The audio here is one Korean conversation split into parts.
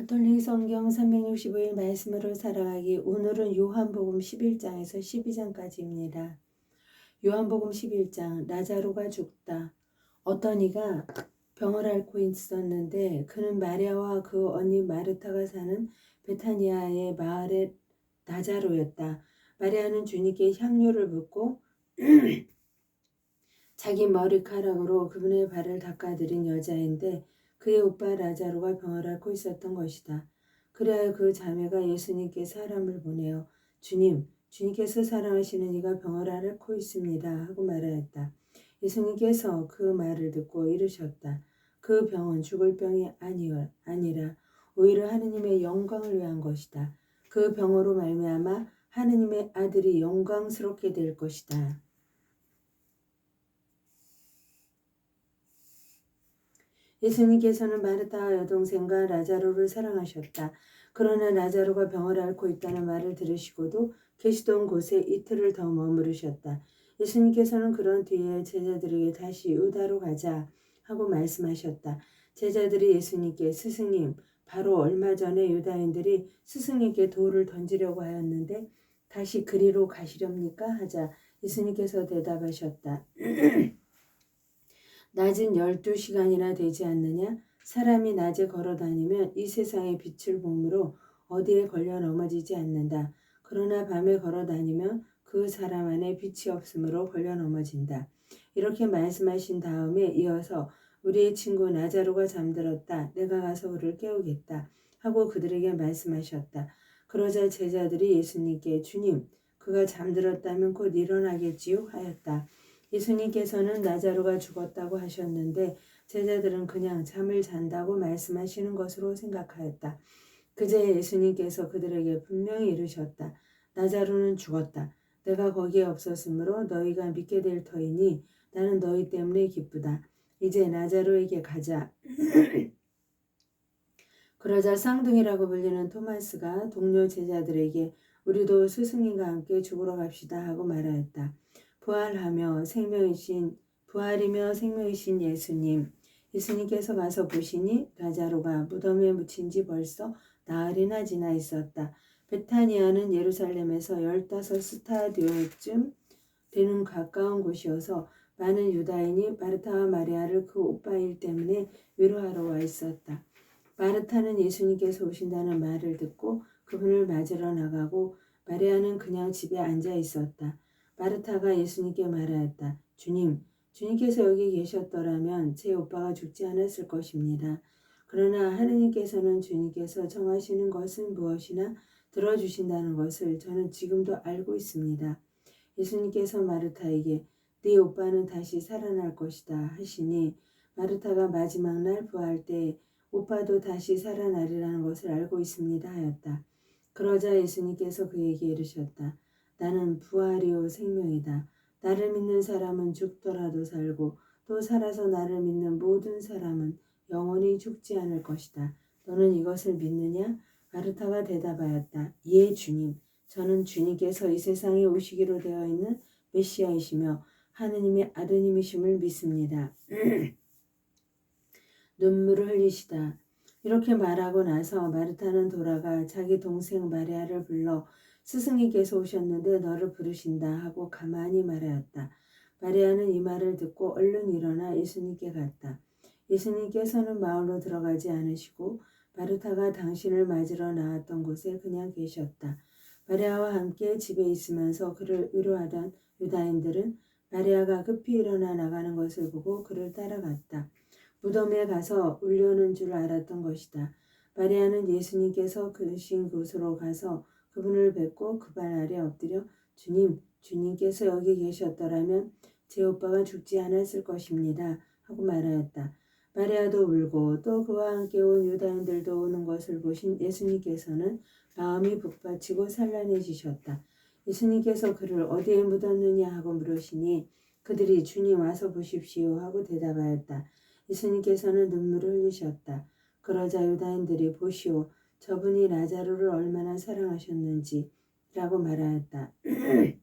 가톨릭 성경 365일 말씀으로 살아가기 오늘은 요한복음 11장에서 12장까지입니다. 요한복음 11장 라자로가 죽다. 어떤 이가 병을 앓고 있었는데 그는 마리아와 그 언니 마르타가 사는 베타니아의 마을의 나자로였다. 마리아는 주님께 향료를 붓고 자기 머리카락으로 그분의 발을 닦아드린 여자인데 그의 오빠 라자로가 병을 앓고 있었던 것이다. 그래야 그 자매가 예수님께 사람을 보내어 주님, 주님께서 사랑하시는 이가 병을 앓고 있습니다 하고 말하였다. 예수님께서 그 말을 듣고 이르셨다. 그 병은 죽을 병이 아니라 오히려 하느님의 영광을 위한 것이다. 그 병으로 말미암아 하느님의 아들이 영광스럽게 될 것이다. 예수님께서는 마르타 여동생과 라자로를 사랑하셨다. 그러나 라자로가 병을 앓고 있다는 말을 들으시고도 계시던 곳에 이틀을 더 머무르셨다. 예수님께서는 그런 뒤에 제자들에게 다시 유다로 가자 하고 말씀하셨다. 제자들이 예수님께 스승님, 바로 얼마 전에 유다인들이 스승님께 돌을 던지려고 하였는데 다시 그리로 가시렵니까? 하자 예수님께서 대답하셨다. 낮은 12시간이나 되지 않느냐? 사람이 낮에 걸어 다니면 이 세상의 빛을 보므로 어디에 걸려 넘어지지 않는다. 그러나 밤에 걸어 다니면 그 사람 안에 빛이 없으므로 걸려 넘어진다. 이렇게 말씀하신 다음에 이어서 우리의 친구 나자로가 잠들었다. 내가 가서 그를 깨우겠다. 하고 그들에게 말씀하셨다. 그러자 제자들이 예수님께 주님, 그가 잠들었다면 곧 일어나겠지요? 하였다. 예수님께서는 나자로가 죽었다고 하셨는데 제자들은 그냥 잠을 잔다고 말씀하시는 것으로 생각하였다. 그제 예수님께서 그들에게 분명히 이르셨다. 나자로는 죽었다. 내가 거기에 없었으므로 너희가 믿게 될 터이니 나는 너희 때문에 기쁘다. 이제 나자로에게 가자. 그러자 쌍둥이라고 불리는 토마스가 동료 제자들에게 우리도 스승님과 함께 죽으러 갑시다 하고 말하였다. 부활하며 생명이신 부활이며 생명이신 예수님 예수님께서 가서 보시니 라자로가 무덤에 묻힌 지 벌써 나흘이나 지나 있었다. 베타니아는 예루살렘에서 열다섯 스타디오쯤 되는 가까운 곳이어서 많은 유다인이 마르타와 마리아를 그 오빠일 때문에 위로하러 와 있었다. 마르타는 예수님께서 오신다는 말을 듣고 그분을 맞으러 나가고 마리아는 그냥 집에 앉아 있었다. 마르타가 예수님께 말하였다. 주님, 주님께서 여기 계셨더라면 제 오빠가 죽지 않았을 것입니다. 그러나 하느님께서는 주님께서 정하시는 것은 무엇이나 들어주신다는 것을 저는 지금도 알고 있습니다. 예수님께서 마르타에게 네 오빠는 다시 살아날 것이다 하시니 마르타가 마지막 날 부활 때 오빠도 다시 살아나리라는 것을 알고 있습니다 하였다. 그러자 예수님께서 그에게 이르셨다. 나는 부활이요 생명이다. 나를 믿는 사람은 죽더라도 살고 또 살아서 나를 믿는 모든 사람은 영원히 죽지 않을 것이다. 너는 이것을 믿느냐? 마르타가 대답하였다. 예, 주님. 저는 주님께서 이 세상에 오시기로 되어 있는 메시아이시며 하느님의 아드님이심을 믿습니다. 눈물을 흘리시다. 이렇게 말하고 나서 마르타는 돌아가 자기 동생 마리아를 불러 스승님께서 오셨는데 너를 부르신다 하고 가만히 말하였다. 마리아는 이 말을 듣고 얼른 일어나 예수님께 갔다. 예수님께서는 마을로 들어가지 않으시고 마르타가 당신을 맞으러 나왔던 곳에 그냥 계셨다. 마리아와 함께 집에 있으면서 그를 위로하던 유다인들은 마리아가 급히 일어나 나가는 것을 보고 그를 따라갔다. 무덤에 가서 울려는 줄 알았던 것이다. 마리아는 예수님께서 그신 곳으로 가서 그분을 뵙고 그 발 아래 엎드려 주님, 주님께서 여기 계셨더라면 제 오빠가 죽지 않았을 것입니다. 하고 말하였다. 마리아도 울고 또 그와 함께 온 유다인들도 오는 것을 보신 예수님께서는 마음이 북받치고 산란해지셨다. 예수님께서 그를 어디에 묻었느냐 하고 물으시니 그들이 주님 와서 보십시오 하고 대답하였다. 예수님께서는 눈물을 흘리셨다. 그러자 유다인들이 보시오 저분이 라자로를 얼마나 사랑하셨는지 라고 말하였다.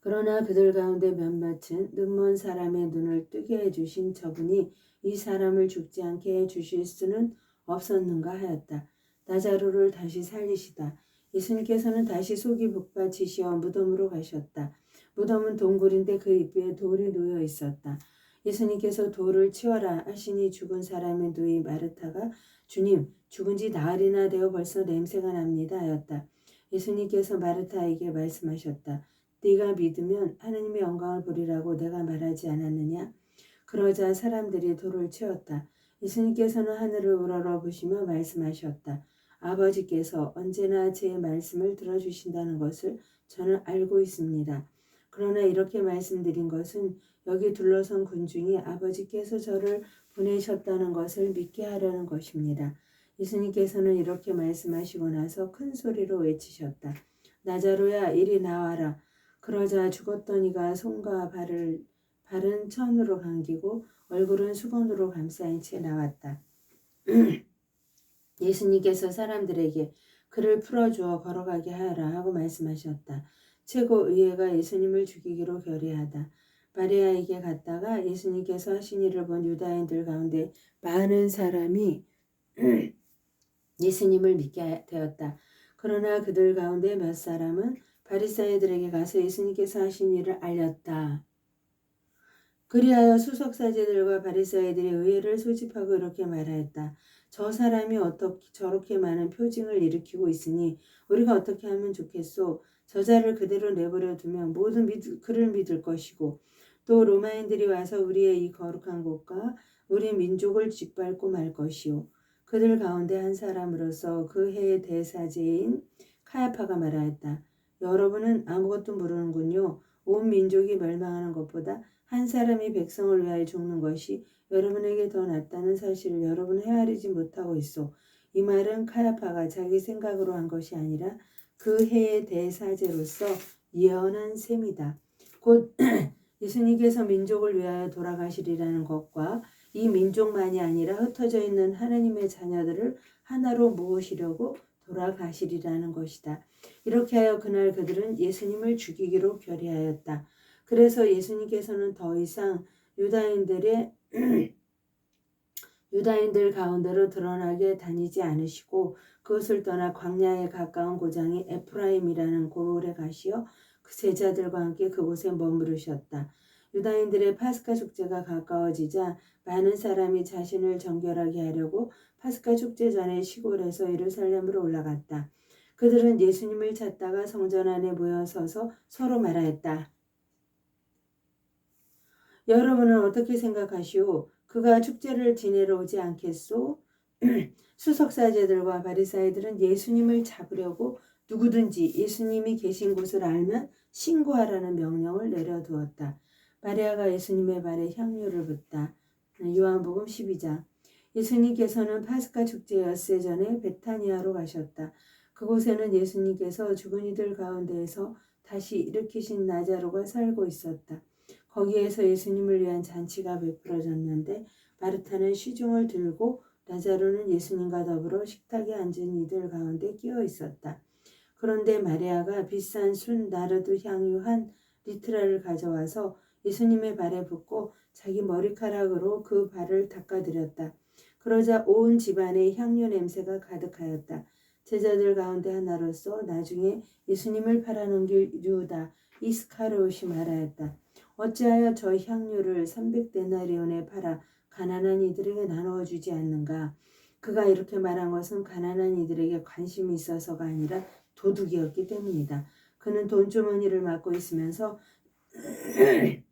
그러나 그들 가운데 몇몇은 눈먼 사람의 눈을 뜨게 해주신 저분이 이 사람을 죽지 않게 해주실 수는 없었는가 하였다. 나자로를 다시 살리시다. 예수님께서는 다시 속이 북받치시어 무덤으로 가셨다. 무덤은 동굴인데 그 입구에 돌이 놓여 있었다. 예수님께서 돌을 치워라 하시니 죽은 사람의 누이 마르타가 주님 죽은 지 나흘이나 되어 벌써 냄새가 납니다 하였다. 예수님께서 마르타에게 말씀하셨다. 네가 믿으면 하느님의 영광을 보리라고 내가 말하지 않았느냐? 그러자 사람들이 돌을 치웠다. 예수님께서는 하늘을 우러러 보시며 말씀하셨다. 아버지께서 언제나 제 말씀을 들어주신다는 것을 저는 알고 있습니다. 그러나 이렇게 말씀드린 것은 여기 둘러선 군중이 아버지께서 저를 보내셨다는 것을 믿게 하려는 것입니다. 예수님께서는 이렇게 말씀하시고 나서 큰 소리로 외치셨다. 나자로야 이리 나와라. 그러자 죽었던 이가 손과 발을 발은 천으로 감기고 얼굴은 수건으로 감싸인 채 나왔다. 예수님께서 사람들에게 그를 풀어주어 걸어가게 하라 하고 말씀하셨다. 최고 의회가 예수님을 죽이기로 결의하다. 마리아에게 갔다가 예수님께서 하신 일을 본 유다인들 가운데 많은 사람이 예수님을 믿게 되었다. 그러나 그들 가운데 몇 사람은 바리사이들에게 가서 예수님께서 하신 일을 알렸다. 그리하여 수석사제들과 바리사이들이 의회를 소집하고 이렇게 말하였다. 저 사람이 어떻게 저렇게 많은 표징을 일으키고 있으니 우리가 어떻게 하면 좋겠소? 저자를 그대로 내버려 두면 모든 믿, 그를 믿을 것이고 또 로마인들이 와서 우리의 이 거룩한 곳과 우리 민족을 짓밟고 말 것이요. 그들 가운데 한 사람으로서 그 해의 대사제인 카야파가 말하였다. 여러분은 아무것도 모르는군요. 온 민족이 멸망하는 것보다 한 사람이 백성을 위하여 죽는 것이 여러분에게 더 낫다는 사실을 여러분은 헤아리지 못하고 있어. 이 말은 카야파가 자기 생각으로 한 것이 아니라 그 해의 대사제로서 예언한 셈이다. 곧 예수님께서 민족을 위하여 돌아가시리라는 것과 이 민족만이 아니라 흩어져 있는 하나님의 자녀들을 하나로 모으시려고 돌아가시리라는 것이다. 이렇게 하여 그날 그들은 예수님을 죽이기로 결의하였다. 그래서 예수님께서는 더 이상 유다인들의 유다인들 가운데로 드러나게 다니지 않으시고 그것을 떠나 광야에 가까운 고장이 에프라임이라는 고을에 가시어 그 제자들과 함께 그곳에 머무르셨다. 유다인들의 파스카 축제가 가까워지자 많은 사람이 자신을 정결하게 하려고 파스카 축제 전에 시골에서 예루살렘으로 올라갔다. 그들은 예수님을 찾다가 성전 안에 모여 서서 서로 말하였다. 여러분은 어떻게 생각하시오? 그가 축제를 지내러 오지 않겠소? 수석사제들과 바리사이들은 예수님을 잡으려고 누구든지 예수님이 계신 곳을 알면 신고하라는 명령을 내려두었다. 마리아가 예수님의 발에 향유를 붓다. 요한복음 12장. 예수님께서는 파스카 축제 엿새 전에 베타니아로 가셨다. 그곳에는 예수님께서 죽은 이들 가운데에서 다시 일으키신 나자로가 살고 있었다. 거기에서 예수님을 위한 잔치가 베풀어졌는데 마르타는 시중을 들고 나자로는 예수님과 더불어 식탁에 앉은 이들 가운데 끼어 있었다. 그런데 마리아가 비싼 순 나르드 향유 한 리트라를 가져와서 예수님의 발에 붓고 자기 머리카락으로 그 발을 닦아드렸다. 그러자 온 집안에 향유 냄새가 가득하였다. 제자들 가운데 하나로서 나중에 예수님을 팔아넘길 유다 이스카르옷이 말하였다. 어찌하여 저 향유를 300데나리온에 팔아 가난한 이들에게 나누어 주지 않는가? 그가 이렇게 말한 것은 가난한 이들에게 관심이 있어서가 아니라 도둑이었기 때문이다. 그는 돈주머니를 맡고 있으면서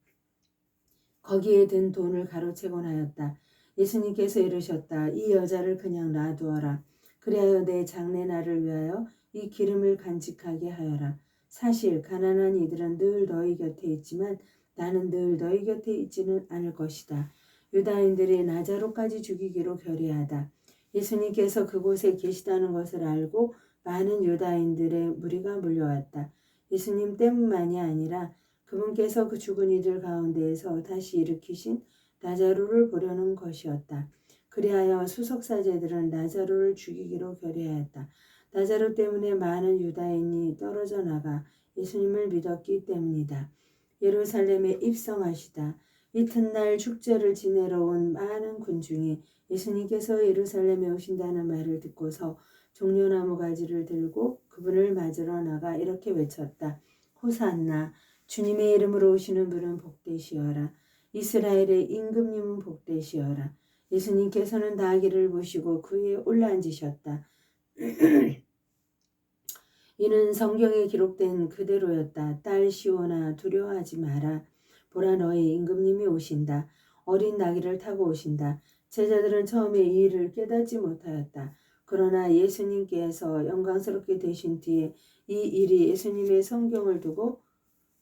거기에 든 돈을 가로채곤 하였다. 예수님께서 이르셨다. 이 여자를 그냥 놔두어라. 그리하여 내 장례날을 위하여 이 기름을 간직하게 하여라. 사실 가난한 이들은 늘 너희 곁에 있지만 나는 늘 너희 곁에 있지는 않을 것이다. 유다인들이 나자로까지 죽이기로 결의하다. 예수님께서 그곳에 계시다는 것을 알고 많은 유다인들의 무리가 몰려왔다. 예수님 때문만이 아니라 그분께서 그 죽은 이들 가운데에서 다시 일으키신 나자로를 보려는 것이었다. 그리하여 수석사제들은 나자로를 죽이기로 결의하였다. 나자로 때문에 많은 유다인이 떨어져 나가 예수님을 믿었기 때문이다. 예루살렘에 입성하시다. 이튿날 축제를 지내러 온 많은 군중이 예수님께서 예루살렘에 오신다는 말을 듣고서 종려나무 가지를 들고 그분을 맞으러 나가 이렇게 외쳤다. 호산나 주님의 이름으로 오시는 분은 복되시어라. 이스라엘의 임금님은 복되시어라. 예수님께서는 나귀를 모시고 그 위에 올라앉으셨다. 이는 성경에 기록된 그대로였다. 딸 시오나 두려워하지 마라. 보라 너의 임금님이 오신다. 어린 나귀를 타고 오신다. 제자들은 처음에 이 일을 깨닫지 못하였다. 그러나 예수님께서 영광스럽게 되신 뒤에 이 일이 예수님의 성경을 두고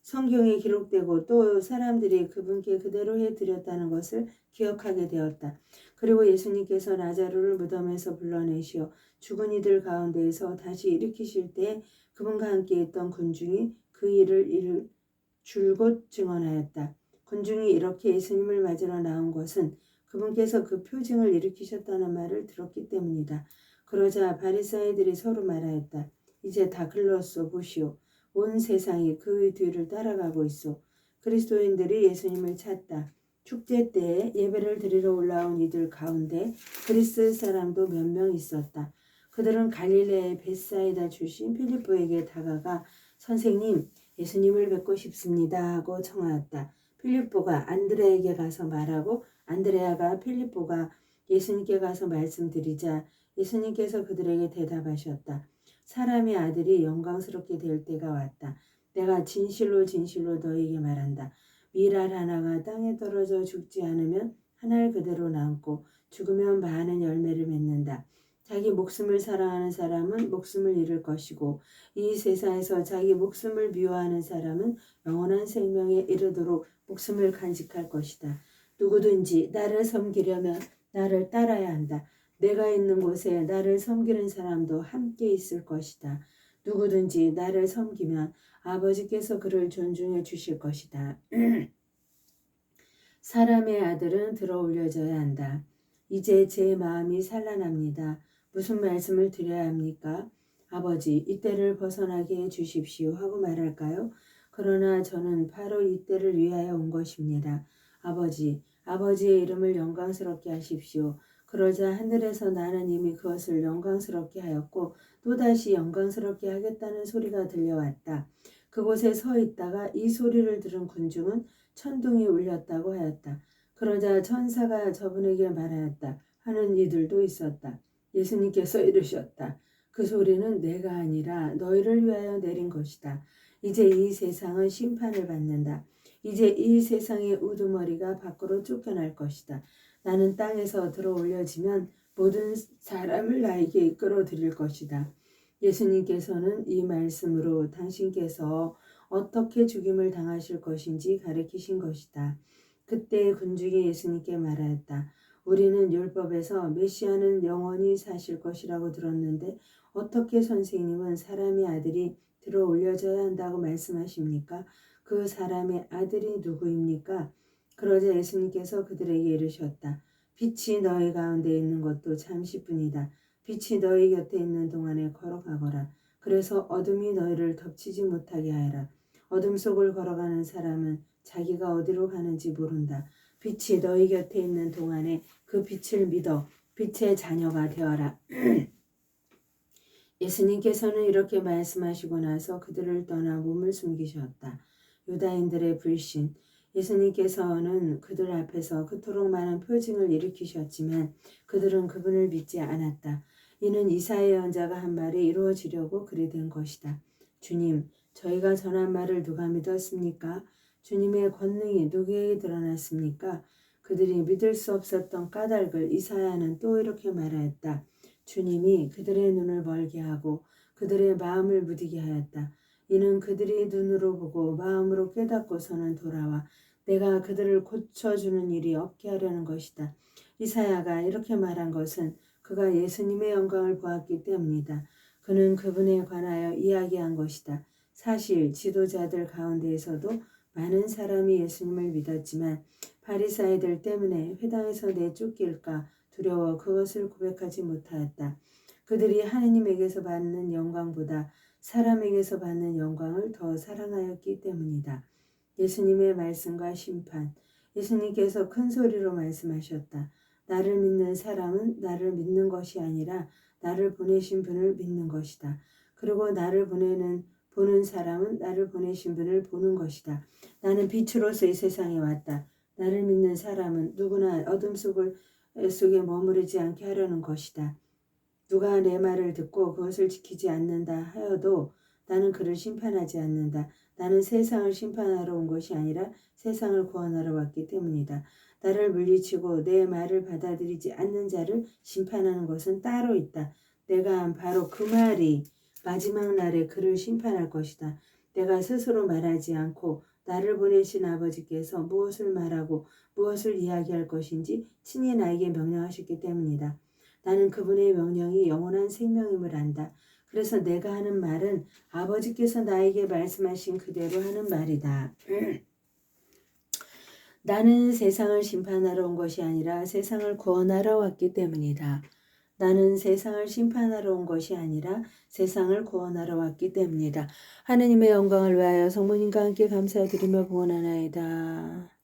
성경에 기록되고 또 사람들이 그분께 그대로 해드렸다는 것을 기억하게 되었다. 그리고 예수님께서 나자로를 무덤에서 불러내시어 죽은 이들 가운데에서 다시 일으키실 때 그분과 함께 있던 군중이 그 일을 일, 줄곧 증언하였다. 군중이 이렇게 예수님을 맞으러 나온 것은 그분께서 그 표징을 일으키셨다는 말을 들었기 때문이다. 그러자 바리사이들이 서로 말하였다. 이제 다 글렀소 보시오. 온 세상이 그 뒤를 따라가고 있어. 그리스도인들이 예수님을 찾다. 축제 때 예배를 드리러 올라온 이들 가운데 그리스 사람도 몇 명 있었다. 그들은 갈릴레의 베사이다 출신 필리포에게 다가가 선생님 예수님을 뵙고 싶습니다 하고 청하였다. 필리포가 안드레에게 가서 말하고 안드레아가 필리포가 예수님께 가서 말씀드리자 예수님께서 그들에게 대답하셨다. 사람의 아들이 영광스럽게 될 때가 왔다. 내가 진실로 진실로 너에게 말한다. 미랄 하나가 땅에 떨어져 죽지 않으면 하나를 그대로 남고 죽으면 많은 열매를 맺는다. 자기 목숨을 사랑하는 사람은 목숨을 잃을 것이고 이 세상에서 자기 목숨을 미워하는 사람은 영원한 생명에 이르도록 목숨을 간직할 것이다. 누구든지 나를 섬기려면 나를 따라야 한다. 내가 있는 곳에 나를 섬기는 사람도 함께 있을 것이다. 누구든지 나를 섬기면 아버지께서 그를 존중해 주실 것이다. 사람의 아들은 들어 올려져야 한다. 이제 제 마음이 산란합니다. 무슨 말씀을 드려야 합니까? 아버지, 이때를 벗어나게 해 주십시오 하고 말할까요? 그러나 저는 바로 이때를 위하여 온 것입니다. 아버지, 아버지의 이름을 영광스럽게 하십시오. 그러자 하늘에서 이미 그것을 영광스럽게 하였고 또다시 영광스럽게 하겠다는 소리가 들려왔다. 그곳에 서 있다가 이 소리를 들은 군중은 천둥이 울렸다고 하였다. 그러자 천사가 저분에게 말하였다. 하는 이들도 있었다. 예수님께서 이르셨다. 그 소리는 내가 아니라 너희를 위하여 내린 것이다. 이제 이 세상은 심판을 받는다. 이제 이 세상의 우두머리가 밖으로 쫓겨날 것이다. 나는 땅에서 들어 올려지면 모든 사람을 나에게 이끌어 드릴 것이다. 예수님께서는 이 말씀으로 당신께서 어떻게 죽임을 당하실 것인지 가르치신 것이다. 그때 군중이 예수님께 말하였다. 우리는 율법에서 메시아는 영원히 사실 것이라고 들었는데 어떻게 선생님은 사람의 아들이 들어 올려져야 한다고 말씀하십니까? 그 사람의 아들이 누구입니까? 그러자 예수님께서 그들에게 이르셨다. 빛이 너희 가운데 있는 것도 잠시뿐이다. 빛이 너희 곁에 있는 동안에 걸어가거라. 그래서 어둠이 너희를 덮치지 못하게 하여라. 어둠 속을 걸어가는 사람은 자기가 어디로 가는지 모른다. 빛이 너희 곁에 있는 동안에 그 빛을 믿어 빛의 자녀가 되어라. 예수님께서는 이렇게 말씀하시고 나서 그들을 떠나 몸을 숨기셨다. 유다인들의 불신, 예수님께서는 그들 앞에서 그토록 많은 표징을 일으키셨지만 그들은 그분을 믿지 않았다. 이는 이사의 연자가 한 말이 이루어지려고 그리 된 것이다. 주님, 저희가 전한 말을 누가 믿었습니까? 주님의 권능이 누구에게 드러났습니까? 그들이 믿을 수 없었던 까닭을 이사야는 또 이렇게 말하였다. 주님이 그들의 눈을 멀게 하고 그들의 마음을 무디게 하였다. 이는 그들이 눈으로 보고 마음으로 깨닫고서는 돌아와 내가 그들을 고쳐주는 일이 없게 하려는 것이다. 이사야가 이렇게 말한 것은 그가 예수님의 영광을 보았기 때문이다. 그는 그분에 관하여 이야기한 것이다. 사실 지도자들 가운데에서도 많은 사람이 예수님을 믿었지만 바리사이들 때문에 회당에서 내쫓길까 두려워 그것을 고백하지 못하였다. 그들이 하느님에게서 받는 영광보다 사람에게서 받는 영광을 더 사랑하였기 때문이다. 예수님의 말씀과 심판, 예수님께서 큰 소리로 말씀하셨다. 나를 믿는 사람은 나를 믿는 것이 아니라 나를 보내신 분을 믿는 것이다. 그리고 나를 보내는 보는 사람은 나를 보내신 분을 보는 것이다. 나는 빛으로서 이 세상에 왔다. 나를 믿는 사람은 누구나 어둠 속을 속에 머무르지 않게 하려는 것이다. 누가 내 말을 듣고 그것을 지키지 않는다 하여도 나는 그를 심판하지 않는다. 나는 세상을 심판하러 온 것이 아니라 세상을 구원하러 왔기 때문이다. 나를 물리치고 내 말을 받아들이지 않는 자를 심판하는 것은 따로 있다. 내가 바로 그 말이 마지막 날에 그를 심판할 것이다. 내가 스스로 말하지 않고 나를 보내신 아버지께서 무엇을 말하고 무엇을 이야기할 것인지 친히 나에게 명령하셨기 때문이다. 나는 그분의 명령이 영원한 생명임을 안다. 그래서 내가 하는 말은 아버지께서 나에게 말씀하신 그대로 하는 말이다. 나는 세상을 심판하러 온 것이 아니라 세상을 구원하러 왔기 때문이다. 나는 세상을 심판하러 온 것이 아니라 세상을 구원하러 왔기 때문이다. 하느님의 영광을 위하여 성모님과 함께 감사드리며 구원하나이다.